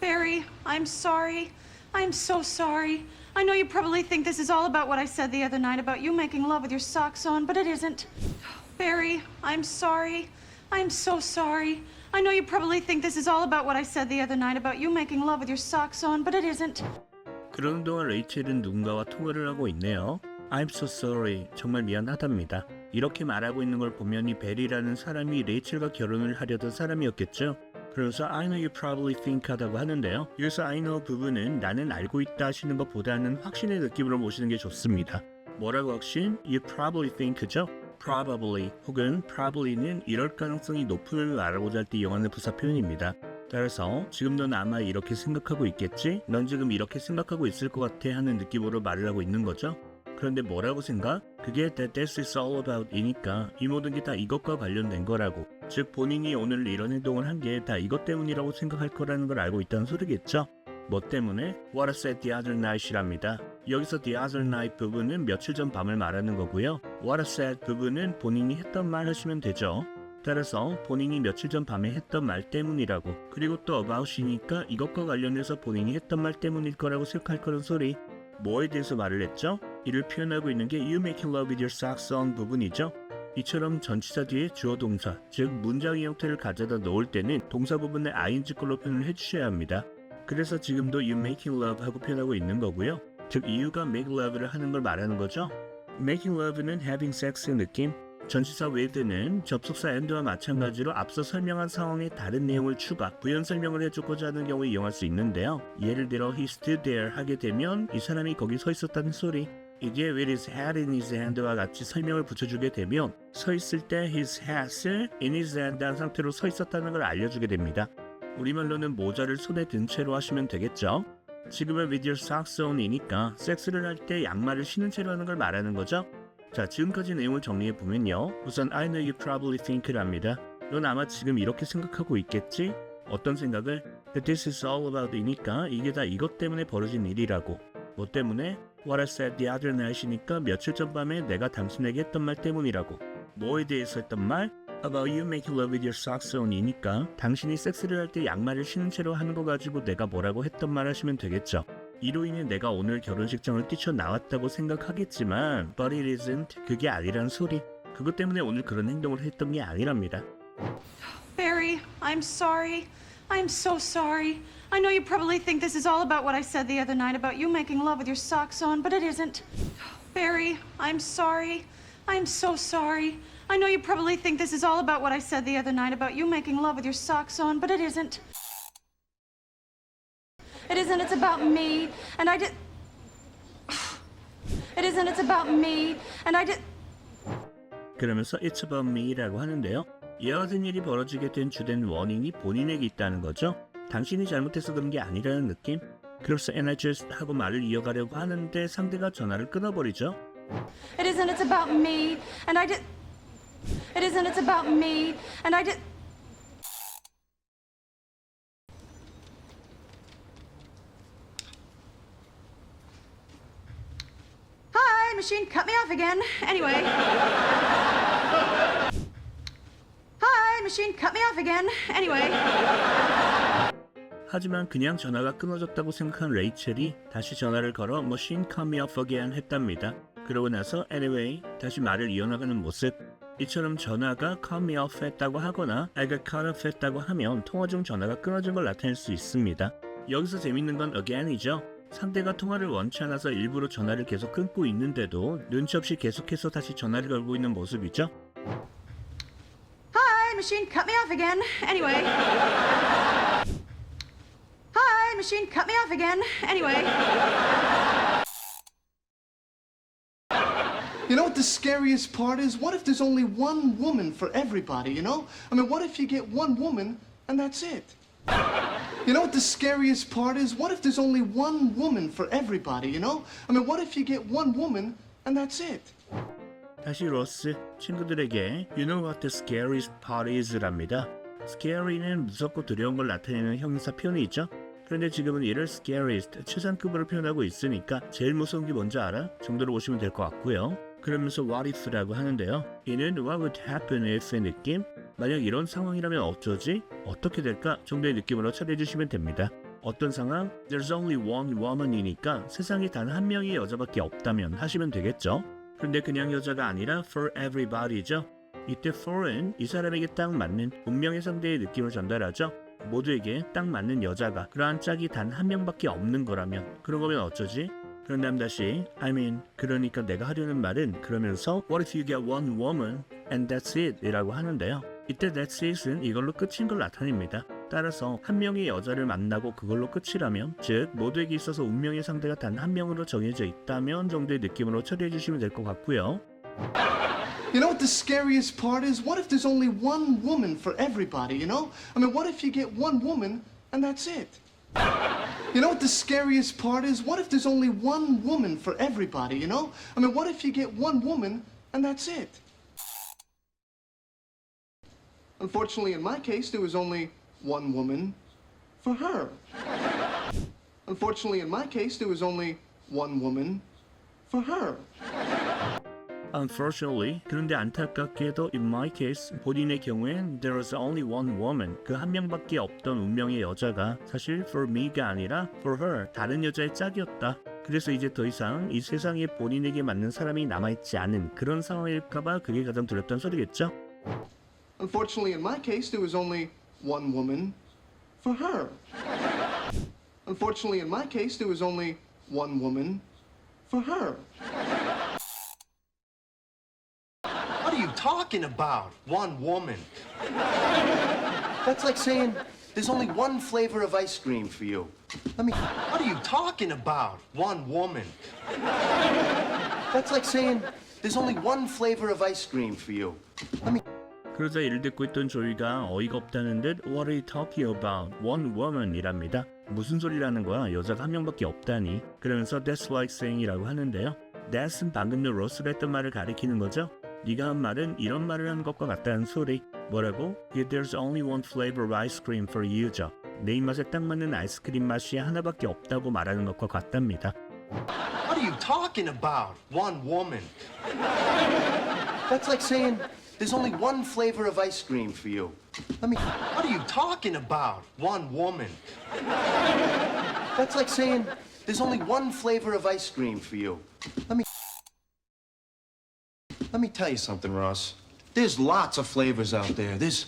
Barry, I'm sorry. I'm so sorry. I know you probably think this is all about what I said the other night about you making love with your socks on, but it isn't. Barry, I'm sorry. I'm so sorry. I know you probably think this is all about what I said the other night about you making love with your socks on, but it isn't. 그러는 동안 레이첼은 누군가와 통화를 하고 있네요. I'm so sorry. 정말 미안하답니다. 이렇게 말하고 있는 걸 보면 이 벨이라는 사람이 레이첼과 결혼을 하려던 사람이었겠죠. 그래서 I know you probably think 하다고 하는데요. 여기서 I know 부분은 나는 알고 있다 하시는 것보다는 확신의 느낌으로 보시는 게 좋습니다. 뭐라고 확신? You probably think죠? probably 혹은 probably는 이럴 가능성이 높음을 말하고자 할 때 이용하는 부사 표현입니다. 따라서 지금 넌 아마 이렇게 생각하고 있겠지? 넌 지금 이렇게 생각하고 있을 것 같아 하는 느낌으로 말을 하고 있는 거죠. 그런데 뭐라고 생각? 그게 that this is all about 이니까 이 모든 게 다 이것과 관련된 거라고. 즉 본인이 오늘 이런 행동을 한 게 다 이것 때문이라고 생각할 거라는 걸 알고 있다는 소리겠죠. 뭐 때문에? What I said the other night이랍니다. 여기서 the other night 부분은 며칠 전 밤을 말하는 거고요. What I said 부분은 본인이 했던 말 하시면 되죠. 따라서 본인이 며칠 전 밤에 했던 말 때문이라고 그리고 또 about이니까 이것과 관련해서 본인이 했던 말 때문일 거라고 생각할 거란 소리 뭐에 대해서 말을 했죠? 이를 표현하고 있는 게 you making love with your socks on 부분이죠. 이처럼 전치사 뒤에 주어 동사, 즉 문장의 형태를 가져다 놓을 때는 동사 부분을 ing 걸로 표현을 해주셔야 합니다. 그래서 지금도 you making love 하고 표현하고 있는 거고요. 즉 이유가 make love를 하는 걸 말하는 거죠. making love는 having sex의 느낌, 전치사 with는 접속사 and와 마찬가지로 앞서 설명한 상황의 다른 내용을 추가, 부연 설명을 해주고자 하는 경우에 이용할 수 있는데요. 예를 들어 he stood there 하게 되면 이 사람이 거기 서 있었다는 소리, 이게 with his hat in his hand와 같이 설명을 붙여주게 되면 서 있을 때 his hat을 in his hand 한 상태로 서 있었다는 걸 알려주게 됩니다. 우리말로는 모자를 손에 든 채로 하시면 되겠죠. 지금은 with your socks on이니까 섹스를 할 때 양말을 신은 채로 하는 걸 말하는 거죠. 자, 지금까지 내용을 정리해 보면요. 우선 I know you probably think랍니다. 넌 아마 지금 이렇게 생각하고 있겠지? 어떤 생각을? That this is all about이니까 이게 다 이것 때문에 벌어진 일이라고. 뭐 때문에? What I other night이니까 며칠 전 밤에 내가 당신에게 했던 말 때문이라고. 뭐에 대해서 했던 말? About you making love with your socks on이니까 당신이 섹스를 할 때 양말을 신은 채로 하는 거 가지고 내가 뭐라고 했던 말 하시면 되겠죠. 이로 인해 내가 오늘 결혼식장을 뛰쳐나왔다고 생각하겠지만 But it isn't 그게 아니란 소리 그것 때문에 오늘 그런 행동을 했던 게 아니랍니다 Barry, I'm sorry. I'm so sorry. I know you probably think this is all about what I said the other night about you making love with your socks on, but it isn't. Barry, I'm sorry. I'm so sorry. I know you probably think this is all about what I said the other night about you making love with your socks on, but it isn't. It isn't. It's about me. And I did. It isn't. It's about me. And I did. 그러면서 It's about me라고 하는데요 이와 같은 일이 벌어지게 된 주된 원인이 본인에게 있다는 거죠 당신이 잘못해서 그런 게 아니라는 느낌 그래서 just 하고 말을 이어가려고 하는데 상대가 전화를 끊어버리죠 It isn't. It's about me. And I did. It isn't. It's about me. And I did. Hi, machine cut me off again. Anyway. Hi, machine cut me off again. Anyway. 하지만 그냥 전화가 끊어졌다고 생각한 레이첼이 다시 전화를 걸어 cut me off again 했답니다. 그러고 나서 anyway 다시 말을 이어나가는 모습 이처럼 전화가 me off 했다고 하거나 I got cut off 했다고 하면 통화 중 전화가 끊어진 걸 나타낼 수 있습니다. 여기서 재밌는 건 again이죠. 상대가 통화를 원치 않아서 일부러 전화를 계속 끊고 있는데도 눈치 없이 계속해서 다시 전화를 걸고 있는 모습이죠. Hi, machine cut me off again. Anyway. Hi, machine cut me off again. Anyway. You know what the scariest part is? What if there's only one woman for everybody, you know? I mean, what if you get one woman and that's it? You know what the scariest part is? What if there's only one woman for everybody, you know? I mean, what if you get one woman and that's it? 다시 로스 친구들에게 You know what the scariest part is랍니다. scary는 무섭고 두려운 걸 나타내는 형용사 표현이 있죠. 그런데 지금은 이를 scariest 최상급으로 표현하고 있으니까 제일 무서운 게 뭔지 알아? 정도로 보시면 될 것 같고요. 그러면서 what if라고 하는데요. 이는 what would happen if의 느낌? 만약 이런 상황이라면 어쩌지? 어떻게 될까? 정도의 느낌으로 처리해 주시면 됩니다. 어떤 상황? There's only one woman이니까 세상에 단 한 명의 여자밖에 없다면 하시면 되겠죠? 그런데 그냥 여자가 아니라 for everybody죠. 이때 for은 이 사람에게 딱 맞는 운명의 상대의 느낌을 전달하죠. 모두에게 딱 맞는 여자가 그러한 짝이 단 한 명밖에 없는 거라면 그런 거면 어쩌지? 그런 다음 다시 I mean 그러니까 내가 하려는 말은 그러면서 What if you get one woman and that's it 이라고 하는데요. 이때 that's it은 이걸로 끝인 걸 나타냅니다. 따라서 한 명의 여자를 만나고 그걸로 끝이라면 즉 모두에게 있어서 운명의 상대가 단 한 명으로 정해져 있다면 정도의 느낌으로 처리해 주시면 될 것 같고요. You know what the scariest part is? What if there's only one woman for everybody, you know? I mean, what if you get one woman and that's it? You know what the scariest part is? What if there's only one woman for everybody, you know? I mean, what if you get one woman and that's it? Unfortunately, in my case, there was only one woman for her. Unfortunately, in my case, there was only one woman for her. Unfortunately, 그런데 안타깝게도 in my case, 본인의 경우엔 there was only one woman, 그 한 명밖에 없던 운명의 여자가 사실 for me가 아니라 for her, 다른 여자의 짝이었다. 그래서 이제 더 이상 이 세상에 본인에게 맞는 사람이 남아있지 않은 그런 상황일까봐 그게 가장 두렵던 소리겠죠? Unfortunately, in my case, there was only one woman for her. Unfortunately, in my case, there was only one woman for her. What are you talking about? One woman. That's like saying there's only one flavor of ice cream for you. I mean, what are you talking about? One woman. That's like saying there's only one flavor of ice cream for you. I mean, 그러자 이를 듣고 있던 조이가 어이가 없다는 듯 What are you talking about? One woman 이랍니다. 무슨 소리라는 거야? 여자가 한 명밖에 없다니. 그러면서 That's like saying이라고 하는데요. That은 방금 전 로스가 했던 말을 가리키는 거죠. 네가 한 말은 이런 말을 한 것과 같다는 소리. 뭐라고? Yeah, There's only one flavor of ice cream for you죠. 내 입맛에 딱 맞는 아이스크림 맛이 하나밖에 없다고 말하는 것과 같답니다. what are you talking about? One woman. That's like saying there's only one flavor of ice cream for you. Let me. what are you talking about? One woman. That's like saying there's only one flavor of ice cream for you. Let me Let me tell you something, Ross. There's lots of flavors out there. There's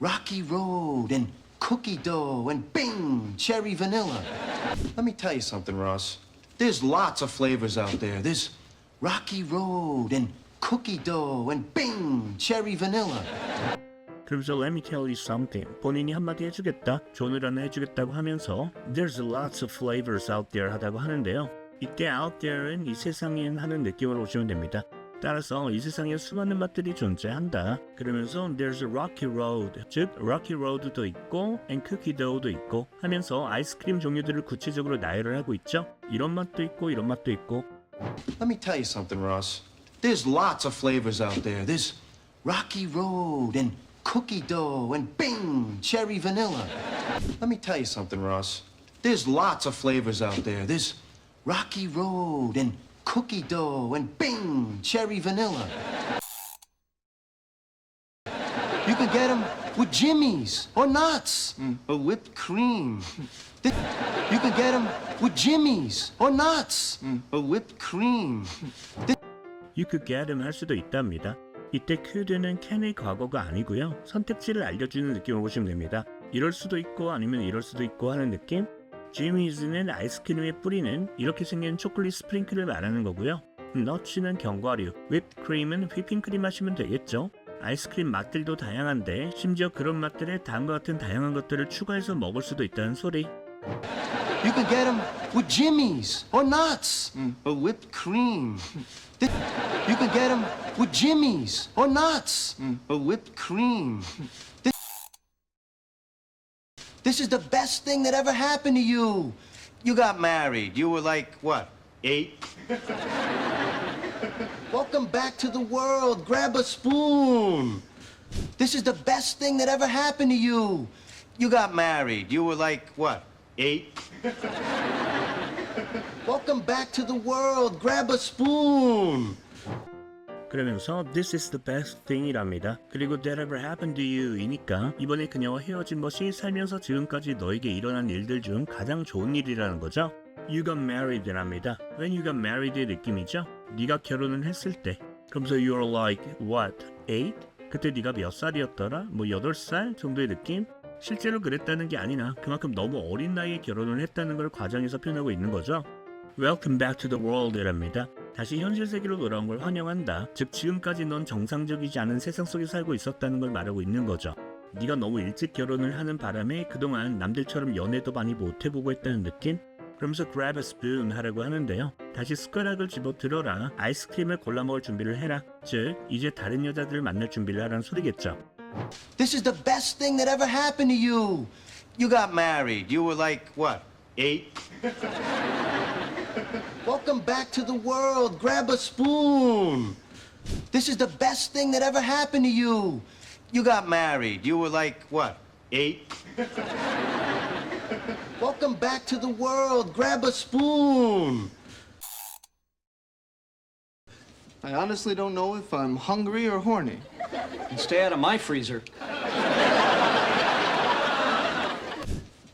Rocky Road and cookie dough and bing, cherry vanilla. Let me tell you something, Ross. There's lots of flavors out there. There's Rocky Road and cookie dough and bing, cherry vanilla. 그러면서 Let me tell you something. 본인이 한마디 해주겠다, 조언을 하나 해주겠다고 하면서 There's lots of flavors out there 하다고 하는데요. 이때 out there는 이 세상엔 하는 느낌으로 보시면 됩니다. 따라서 이 세상에 수많은 맛들이 존재한다. 그러면서 There's a rocky road, 즉 rocky road도 있고 and cookie dough도 있고 하면서 아이스크림 종류들을 구체적으로 나열을 하고 있죠. 이런 맛도 있고 이런 맛도 있고 Let me tell you something, Ross. There's lots of flavors out there. There's Rocky Road and cookie dough and bing, cherry vanilla. Let me tell you something, Ross. There's lots of flavors out there. There's Rocky Road and cookie dough and bing, cherry vanilla. You can get them with Jimmy's or nuts or whipped cream. You can get them with Jimmy's or nuts or whipped cream. You could get him 할 수도 있답니다. 이때 could는 can의 과거가 아니고요. 선택지를 알려주는 느낌으로 보시면 됩니다. 이럴 수도 있고 아니면 이럴 수도 있고 하는 느낌. Jimmy's는 아이스크림에 뿌리는 이렇게 생긴 초콜릿 스프링클을 말하는 거고요. 너츠는 견과류, whippedcream은 휘핑크림 하시면 되겠죠. 아이스크림 맛들도 다양한데 심지어 그런 맛들에 다음과 같은 다양한 것들을 추가해서 먹을 수도 있다는 소리. You can get them with jimmies or nuts hmm. or whipped cream. You can get them with jimmies or nuts hmm. or whipped cream. Th- This is the best thing that ever happened to you. You got married. You were like, what, eight? Welcome back to the world. Grab a spoon. This is the best thing that ever happened to you. You got married. You were like, what, eight? Welcome back to the world. Grab a spoon. 그러면서 This is the best thing이랍니다. 그리고 That ever happened to you이니까 이번에 그녀와 헤어진 것이 살면서 지금까지 너에게 일어난 일들 중 가장 좋은 일이라는 거죠. You got married랍니다. When you got married의 느낌이죠. 네가 결혼을 했을 때. 그러면서 you're like what? Eight? 그때 네가 몇 살이었더라? 뭐 8살 정도의 느낌? 실제로 그랬다는 게 아니나 그만큼 너무 어린 나이에 결혼을 했다는 걸 과정에서 표현하고 있는 거죠. Welcome back to the world이랍니다. 다시 현실 세계로 돌아온 걸 환영한다. 즉 지금까지 넌 정상적이지 않은 세상 속에 살고 있었다는 걸 말하고 있는 거죠. 네가 너무 일찍 결혼을 하는 바람에 그동안 남들처럼 연애도 많이 못 해보고 했다는 느낌? 그러면서 grab a spoon 하라고 하는데요. 다시 숟가락을 집어 들어라. 아이스크림을 골라 먹을 준비를 해라. 즉 이제 다른 여자들을 만날 준비를 하라는 소리겠죠. This is the best thing that ever happened to you. You got married. You were like, what, eight? Welcome back to the world. Grab a spoon. This is the best thing that ever happened to you. You got married. You were like, what, eight? Welcome back to the world. Grab a spoon. I honestly don't know if I'm hungry or horny. And stay out of my freezer.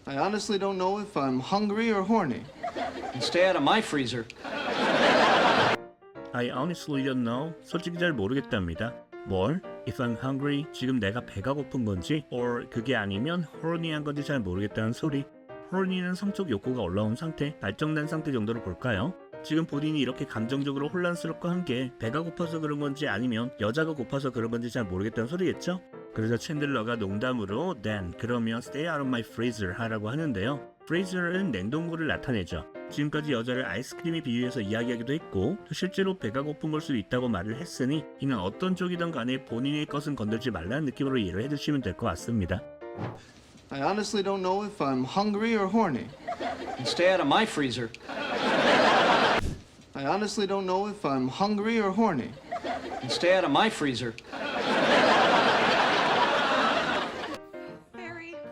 I honestly don't know if I'm hungry or horny. And stay out of my freezer. I honestly don't know. 솔직히 잘 모르겠답니다. 뭘? If I'm hungry, 지금 내가 배가 고픈 건지, or 그게 아니면 horny한 건지 잘 모르겠다는 소리. horny는 성적 욕구가 올라온 상태, 발정난 상태 정도로 볼까요? 지금 본인이 이렇게 감정적으로 혼란스럽고 한 게 배가 고파서 그런 건지 아니면 여자가 고파서 그런 건지 잘 모르겠다는 소리겠죠? 그래서 챈들러가 농담으로 then 그러면 stay out of my freezer 하라고 하는데요. freezer은 냉동고를 나타내죠. 지금까지 여자를 아이스크림에 비유해서 이야기하기도 했고 또 실제로 배가 고픈 걸 수도 있다고 말을 했으니 이는 어떤 쪽이든 간에 본인의 것은 건들지 말라는 느낌으로 이해를 해주시면 될 것 같습니다. I honestly don't know if I'm hungry or horny. And stay out of my freezer. I honestly don't know if I'm hungry or horny. And stay out of my freezer.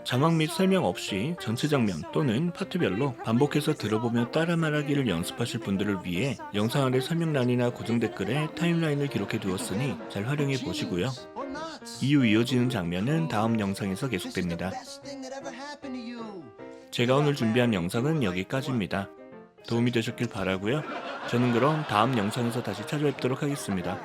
자막 및 설명 없이 전체 장면 또는 파트별로 반복해서 들어보며 따라 말하기를 연습하실 분들을 위해 영상 아래 설명란이나 고정 댓글에 타임라인을 기록해 두었으니 잘 활용해 보시고요. 이후 이어지는 장면은 다음 영상에서 계속됩니다. 제가 오늘 준비한 영상은 여기까지입니다. 도움이 되셨길 바라고요. 저는 그럼 다음 영상에서 다시 찾아뵙도록 하겠습니다.